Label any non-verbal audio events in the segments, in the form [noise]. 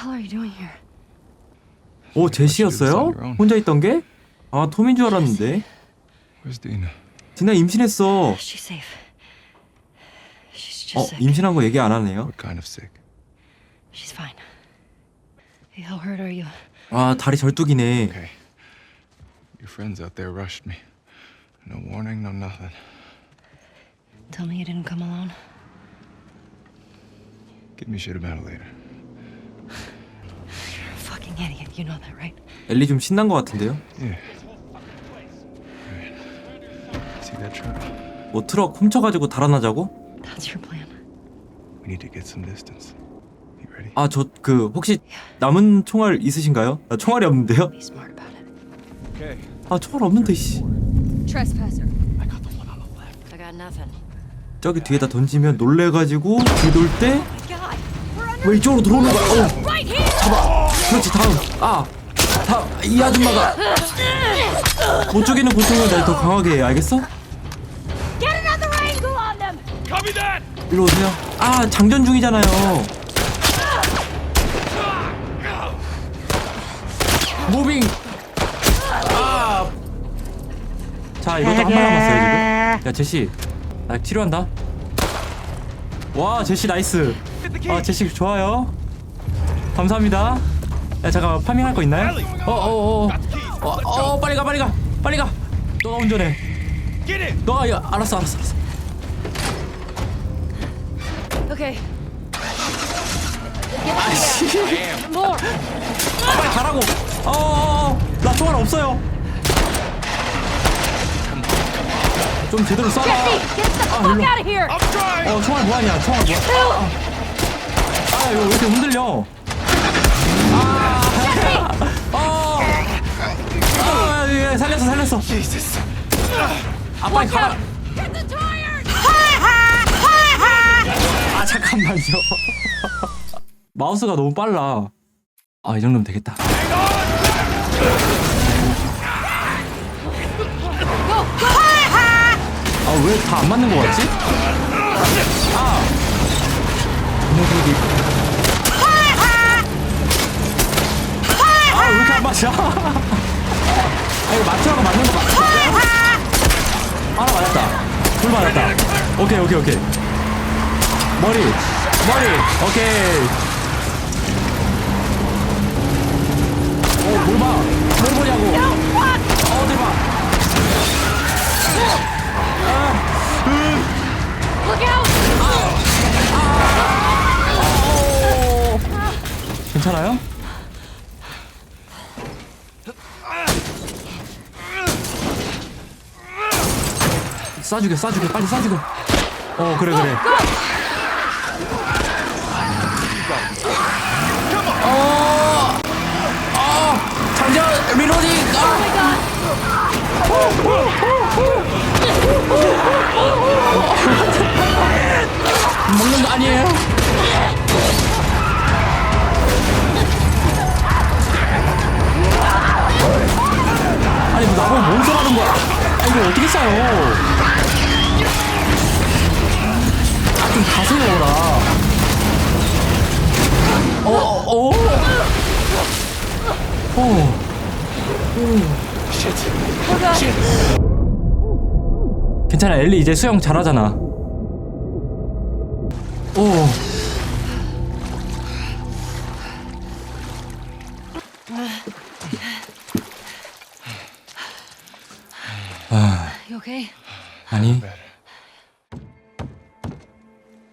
hell are you doing here? 오 제시였어요? 혼자 있던 게? 아 톰인 줄 알았는데 Where's Dina? 디나 임신했어 She's safe. She's 어 just sick. 임신한 거 얘기 안 하네요 What kind of sick? She's fine. How hurt are you? 아 다리 절뚝이네 Okay. Your friends out there rushed me. No warning, no nothing. Tell me you didn't come alone. Give me shit about it later. You're a fucking idiot. You know that, right? 엘리 좀 신난 거 같은데요? Yeah. See that truck? 뭐 트럭 훔쳐가지고 달아나자고? That's your plan. We need to get some distance. You ready? 아 저 그 혹시 남은 총알 있으신가요? 나 총알이 없는데요? Be smart about it. Okay. 아 총알 없는데 씨 Trespasser. I got the one on the left. I got nothing. 저기 뒤에다 던지면 놀래가지고 뒤돌 때 왜 God, we're under 이쪽으로 들어오는 거야? 어 right here. 그렇지 다음. 아 다음 이 아줌마가. 못 죽이는 고통을 날 더 강하게 해 알겠어? Get another angle on them. 일로 오세요. 아 장전 중이잖아요. 무빙. 아. 자 이것도 한발 남았어요 지금. 야 제시. 나 치료한다. 와 제시 나이스. 아 제시 좋아요. 감사합니다 야 잠깐만 파밍할 거 있나요? 어어어 어, 어, 어, 빨리 가 빨리 가 빨리 가. 너가 운전해. 너가 야 알았어 알았어 알았어. Okay. Get More. 아, 빨리 가라고. 어어어 나 총알 없어요. 좀 제대로 쏴라. Jesse, get the 아, fuck 일로. out of here. 어 총알 뭐하냐 총알 뭐야 아 이거 왜 이렇게 흔들려 아, 예, 살렸어, 살렸어. 아, 빨리 가라. Tires. 아, 잠깐만요. 마우스가 너무 빨라. 아, 이 정도면 되겠다. 아, 왜 다 안 맞는 거 같지? 아. 녀석이. 아, 왜 이렇게 안 맞아? 아, 이거 맞춰가 맞는 거 맞, 맞아요? 하나 맞았다. 둘 맞았다. 오케이, 오케이, 오케이. 머리, 머리, 오케이. 어, 뭘 봐? 뭘 보냐고? 봐? Look out. 괜찮아요? 쏴주게 쏴주게 빨리 쏴주게 어 그래 그래 어, 어, 장전 리로딩 아. 먹는 거 아니에요? 아니 뭐 나보고 뭔 소리 하는 거야 아 이거 어떻게 싸요 좀 가세요라. 어 어? 어. 어. 괜찮아 엘리 이제 수영 잘하잖아. 오 You okay? 아니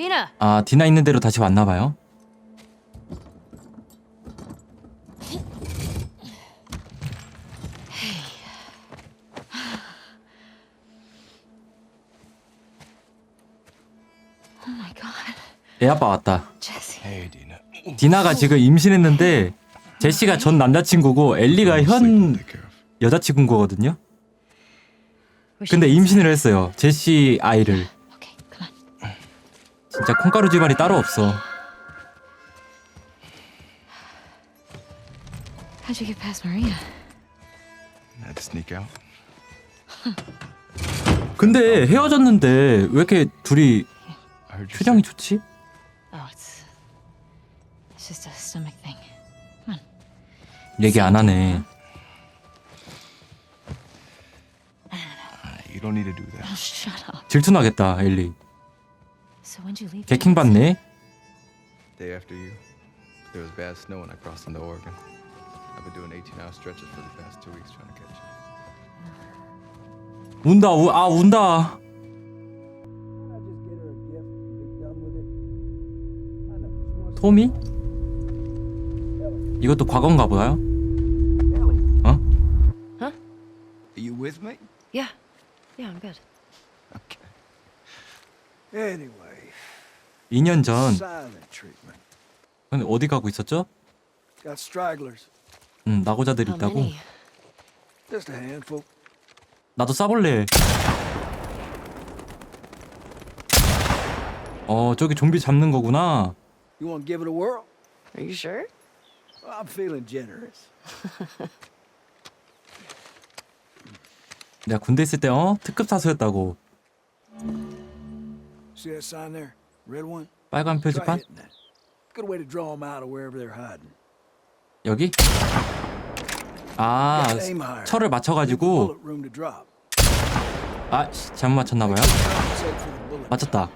Dina. 아 디나 있는 대로 다시 왔나 봐요 Oh. 애 아빠 왔다. 디나가 지금 임신했는데 제시가 전 남자친구고 엘리가 현. 여자친구인 거거든요. Should 근데 임신을 했어요. 제시 아이를. 진짜 콩가루 집안이 따로 없어. How'd you get past Maria? Had to sneak out. 근데 헤어졌는데 왜 이렇게 둘이 I heard you 표정이 좋지? Oh, it's it's just us stomach thing. 얘기 안 하네. You don't need to do that. Oh, shut up. 질투나겠다 엘리. So when'd you leave? 개킹 받네. Day after you, there was bad snow when I crossed into Oregon. I've been doing 18-hour stretches for the past two weeks trying to catch you. 운다 우, 아 운다. 토미? 이것도 과거인가 보요? 어? Are you with me? Yeah. Yeah, I'm good. Okay. Anyway, 2년 전 silent treatment. 근데 어디 가고 있었죠? Got stragglers. 음 낙오자들이 How 있다고. many? Just a handful. 나도 싸볼래. 어 저기 좀비 잡는 거구나. You want to give it a whirl? Are you sure? Well, I'm feeling generous. 내가 군대 있을 때 어 특급 사수였다고. See that sign there? Red one? 빨간 Try 표지판 hitting that. Good way to draw them out of wherever they're hiding. 여기. 아 Gotta aim higher. 철을 Give the 맞춰가지고 bullet room to drop. 아 씨, 잘못 맞췄나봐요. Compensate for the bullet. 맞췄다.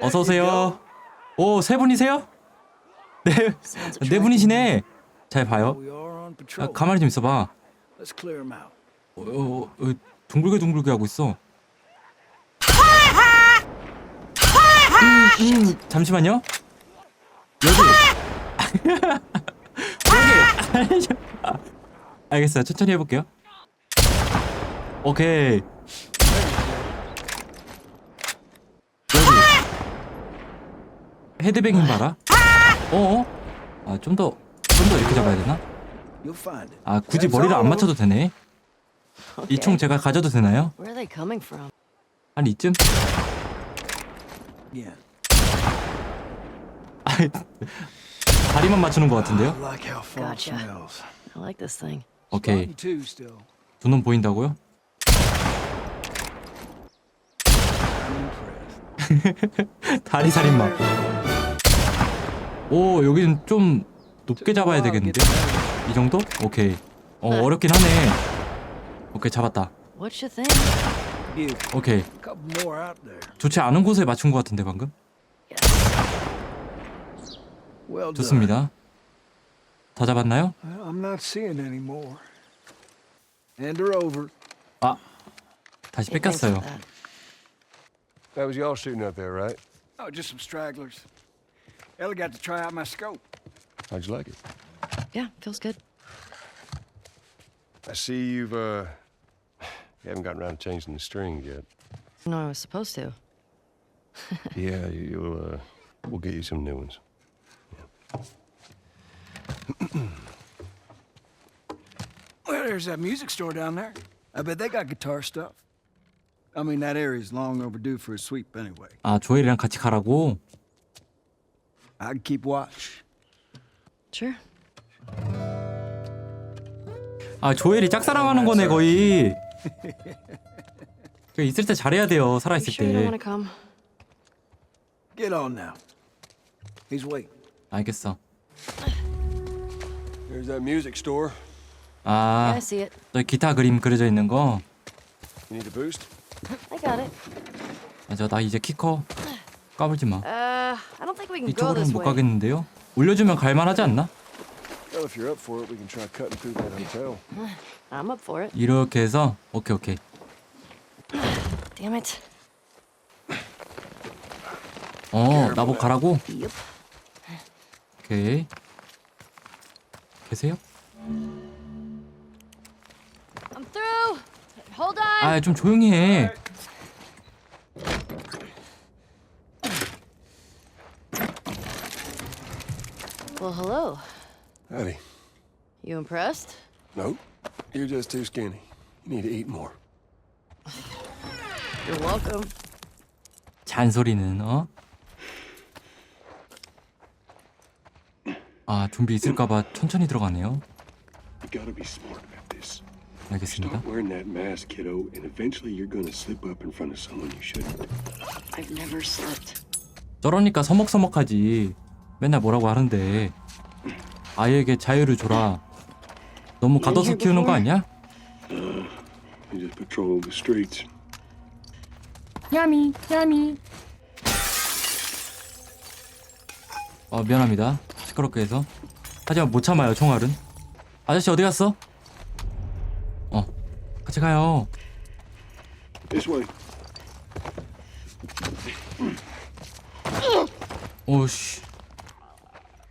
어서 오세요. 오 세 분이세요? 네, 네 분이시네. 잘. 봐요. We are on 아, patrol. 가만히 좀 있어봐. Let's clear them out. 어, 어, 어, 둥글게 둥글게 하고 있어. 음, 음, 잠시만요. 여기. [laughs] 여기. 알겠어요. 천천히 해볼게요. 오케이. 여기. 헤드뱅 힘 봐라. 어? 아, 좀 더, 좀 더 이렇게 잡아야 되나? 아, 굳이 머리를 안. 맞춰도 되네. 이 총 제가 가져도 되나요? Where are they coming from? 한 이쯤? 아이, 다리만 맞추는 것 같은데요? I like how fog Gotcha. smells. I like this thing. 오케이. You too, still. 두놈 보인다고요? I'm impressed. 다리 살인마. 오, 여기는 좀 높게 잡아야 되겠는데? 이 정도? 오케이. 어, 어렵긴 하네. 오케이, 잡았다. What you think? 오케이. couple more out there. 좋지 않은 곳에 맞춘 것 같은데, 방금? 좋습니다. 다 잡았나요? Well, I'm not seeing any more. And they're over. 아, 다시 뺏겼어요. that. Was y'all shooting up there, right? Oh, just some stragglers. Ellie got to try out my scope. How'd you like it? Yeah, feels good. I see you've, uh, you haven't gotten around to changing the string yet. No, I was supposed to. yeah, you- you'll, uh, we'll get you some new ones. Well, there's that music store down there. I bet they got guitar stuff. I mean, that area's long overdue for a sweep anyway. 아, 조엘이랑 같이 가라고? I can keep watch. Sure. 아, 조엘이 짝사랑하는 거네, 거의. 그 있을 때 잘해야 돼요, You 살아 있을 sure you don't 때. want to come? Get on now. He's waiting. 알겠어. There's that music store. Yeah, 아, I see it. 저기 기타 그림 그려져 있는 거. You need a boost? I got it. 맞아, 나 이제 키 커. 까불지 마. Uh, I don't think we can go 이쪽으로는 this 못 way. 가겠는데요? 올려주면 갈만하지 않나? Well, if you're up for it, we can try cutting through that hotel. I'm up for it. 이렇게 해서 오케이 오케이. Damn it. 어, 나보고 가라고? Yep. 오케이. 계세요? I'm through. Hold on. 아, 좀 조용히 해. Well, hello. Howdy. You impressed? Nope. You're just too skinny. You need to eat more. You're welcome. 잔소리는 어? 아, 좀비 있을까봐 천천히 들어가네요. You gotta be smart about this. 알겠습니다. Start wearing that mask, kiddo, and eventually you're gonna slip up in front of someone you shouldn't. I've never slipped. 저러니까 서먹서먹하지. 맨날 뭐라고 하는데 아이에게 자유를 줘라. 너무 가둬서 키우는 거 아니야? You just patrol the streets. 야미 야미. 어 미안합니다. 시끄럽게 해서. 하지만 못 참아요 총알은. 아저씨 어디 갔어? 어 같이 가요. This way. 오씨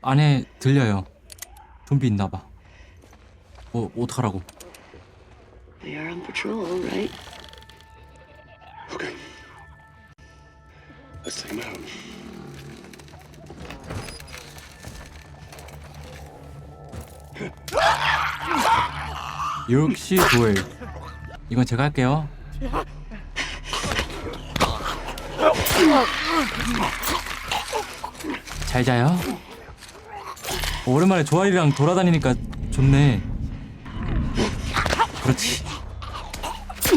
안에 들려요. 좀비 있나봐. 뭐 어떡하라고? We are on patrol, right? Okay. Let's take him out. 역시 도엘. 이건 제가 할게요. 잘 자요. 오랜만에 조아리랑 돌아다니니까 좋네. 그렇지.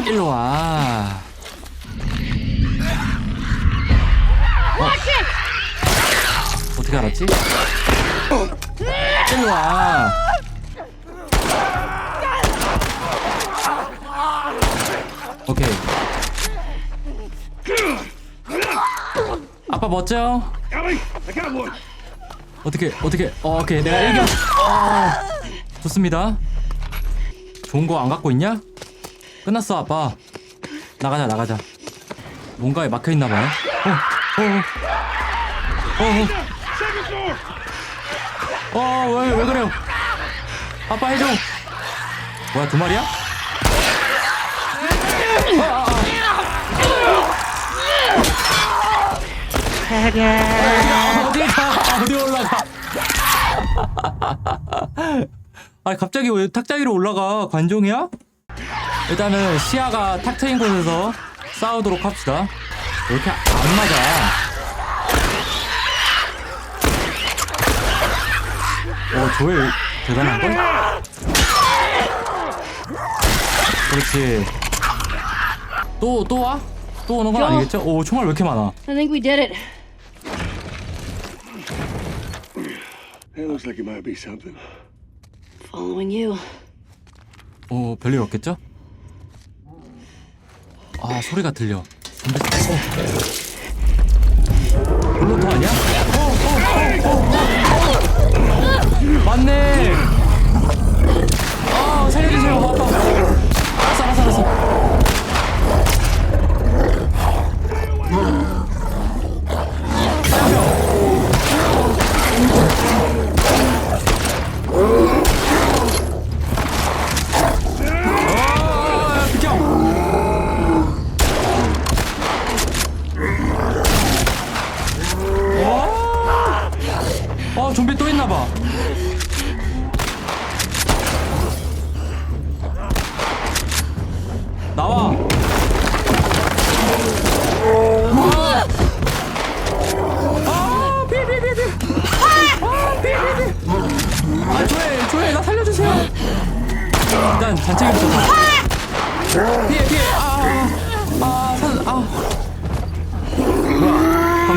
일로 와. 어? 어떻게 알았지? 일로 와. 오케이. 아빠 멋져. 어떻게 어떻게? 어, 오케이 내가 일겨. 어, 좋습니다. 좋은 거 안 갖고 있냐? 끝났어 아빠. 나가자 나가자. 뭔가에 막혀 있나 봐요. 어, 어, 어, 어. 어, 왜, 왜 그래요? 아빠 해줘. 뭐야 두 마리야? 어디 가? 어디 올라가? 아니 갑자기 왜 탁자 위로 올라가? 관종이야? 일단은 시야가 탁 트인 곳에서 싸우도록 합시다. 왜 이렇게 안 맞아? 오 조엘 대단한걸? 그렇지. 또 또 와? 또 오는 건 야. 아니겠죠? 오 총알 왜 이렇게 많아? I think we did it. That looks like it might be something. Following you. 어 별일 없겠죠? 아 소리가 들려. 근데 어. 블루터 아니야? 어, 어, 어, 어. 맞네. 아 살려주세요. 아빠.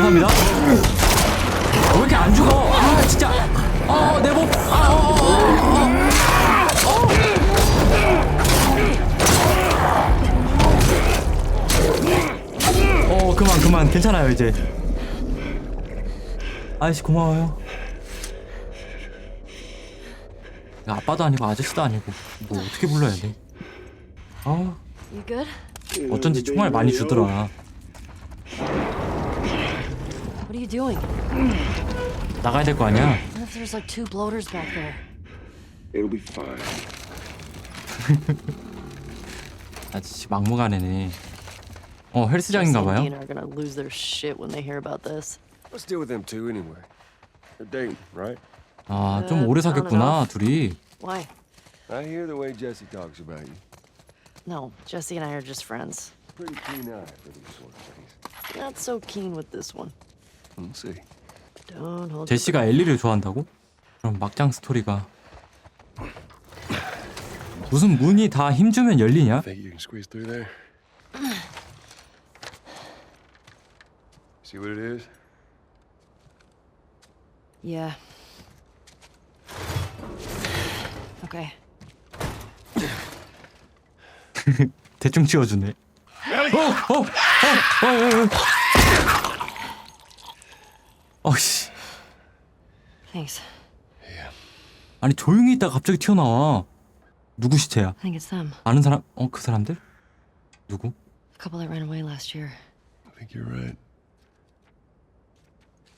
감사합니다. 왜 이렇게 안 죽어? 아, 진짜. 어, 내 목. 아, 어, 어, 어, 어. 어 그만 그만 괜찮아요 이제 아저씨 고마워요 야, 아빠도 아니고 아저씨도 아니고 뭐 어떻게 불러야 돼 아, good? 어쩐지 총알 많이 주더라 What are you doing? 나가야 될 거 아니야 What if there's like two bloaters back there? It'll be fine. [laughs] 아저씨 막무가내네 어 헬스장인가 Jesse and 봐요 Dean are gonna lose their shit when they hear about this. Let's deal with them two anyway. They're dating, right? 아 좀 오래 사귀었구나 둘이 Why? I hear the way Jesse talks about you. No, Jesse and I are just friends. Pretty keen eye for these sort of things. Not so keen with this one. 제시가 엘리를 좋아한다고? 그럼 막장 스토리가 무슨 문이 다 힘주면 열리냐? Think you can squeeze through there? See what it is? Yeah. Okay. 대충 치워주네. 어, 어, 어, 어, 어, 어. 어씨. Thanks. 아니 조용히 있다가 갑자기 튀어나와. 누구 시체야? I think it's them. 아는 사람? 어 그 사람들? 누구? The couple that ran away last year. I think you're right.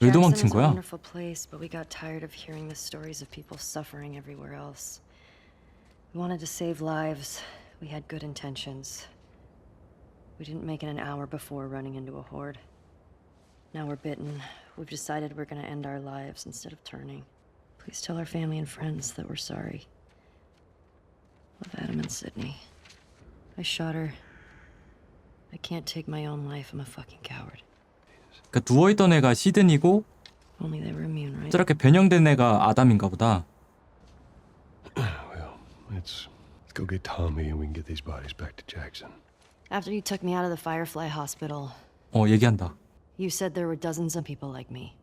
왜 Jackson 도망친 is a 거야? wonderful place, but we got tired of hearing the stories of people suffering everywhere else. We wanted to save lives. We had good intentions. We didn't make it an hour before running into a horde. Now we're bitten. We've decided we're gonna end our lives instead of turning. Please tell our family and friends that we're sorry. Love Adam and Sydney. I shot her. I can't take my own life. I'm a fucking coward. 그러니까 누워있던 애가 시든이고 Only they were immune, right? 저렇게 변형된 애가 아담인가 보다. Well, let's, let's go get Tommy and we can get these bodies back to Jackson. After you took me out of the Firefly Hospital, 어 얘기한다. you said there were dozens of people like me.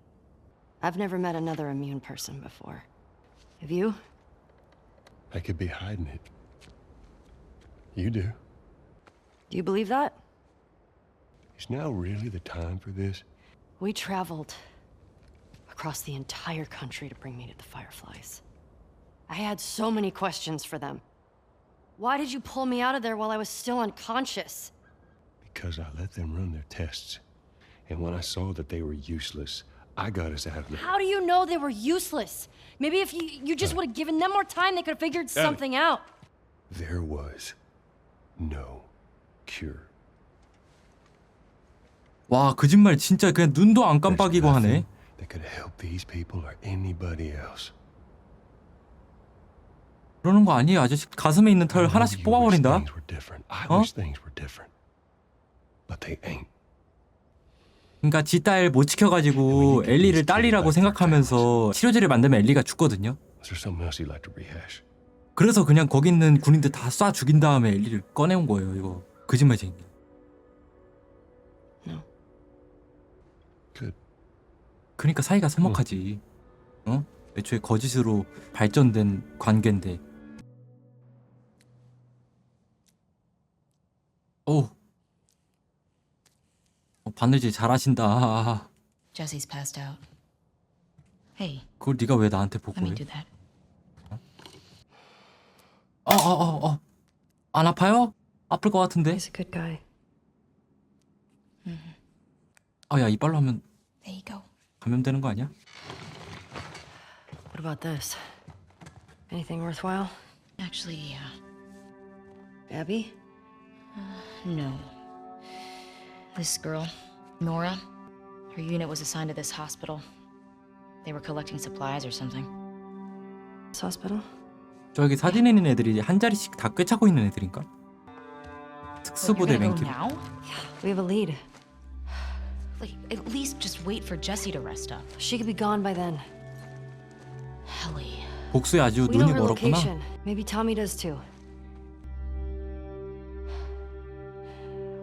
I've never met another immune person before. Have you? I could be hiding it. You do. Do you believe that? Is now really the time for this? We traveled across the entire country to bring me to the Fireflies. I had so many questions for them. Why did you pull me out of there while I was still unconscious? Because I let them run their tests. And when I saw that they were useless, I got us out of there. How do you know they were useless? Maybe if you, you just would have given them more time, they could have figured something out. There was no cure. 와 거짓말 진짜 그냥 눈도 안 There's 깜빡이고 하네. nothing That could help these people or anybody else. 그러는 거 아니에요 아저씨 가슴에 있는 털 I know 하나씩 you wish 뽑아버린다. Things were different. I Huh? wish things were different. But they ain't. 그러니까 지 딸 못 지켜가지고 엘리를 딸이라고 생각하면서 치료제를 만들면 엘리가 죽거든요. Is there something else you'd like to rehash? 그래서 그냥 거기 있는 군인들 다 쏴 죽인 다음에 엘리를 꺼내온 거예요. 이거 거짓말쟁이. Good. 그러니까 사이가 서먹하지. 어? 애초에 거짓으로 발전된 관계인데. 오. 어, 바느질 잘하신다. Jesse's passed out. Hey, 그걸 네가 왜 나한테 let me 보고해? do that. 어, 어, 어, 어. 안 아파요? 아플 것 같은데? He's a good guy. 아, 야, 이빨로 하면 There you go. 감염되는 거 아니야? What about this? Anything worthwhile? Actually, yeah. Abby? No. This girl, Nora, her unit was assigned to this hospital. They were collecting supplies or something. This hospital? 저기 사진에 있는 애들이 한 자리씩 다 꿰차고 있는 애들인가? What, you're 특수부대 gonna go 맹길. now? We have a lead. Like, at least just wait for Jesse to rest up. She could be gone by then. Helly. 복수에 아주 We know 눈이 her 멀었구나. location. Maybe Tommy does too.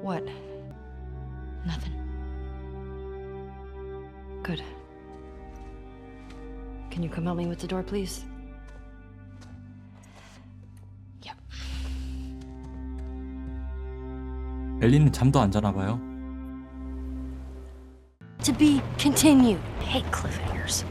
What? Can you come help me with the door, please? Yep. 엘리는 잠도 안 자나 봐요. To be continued. I hate cliffhangers.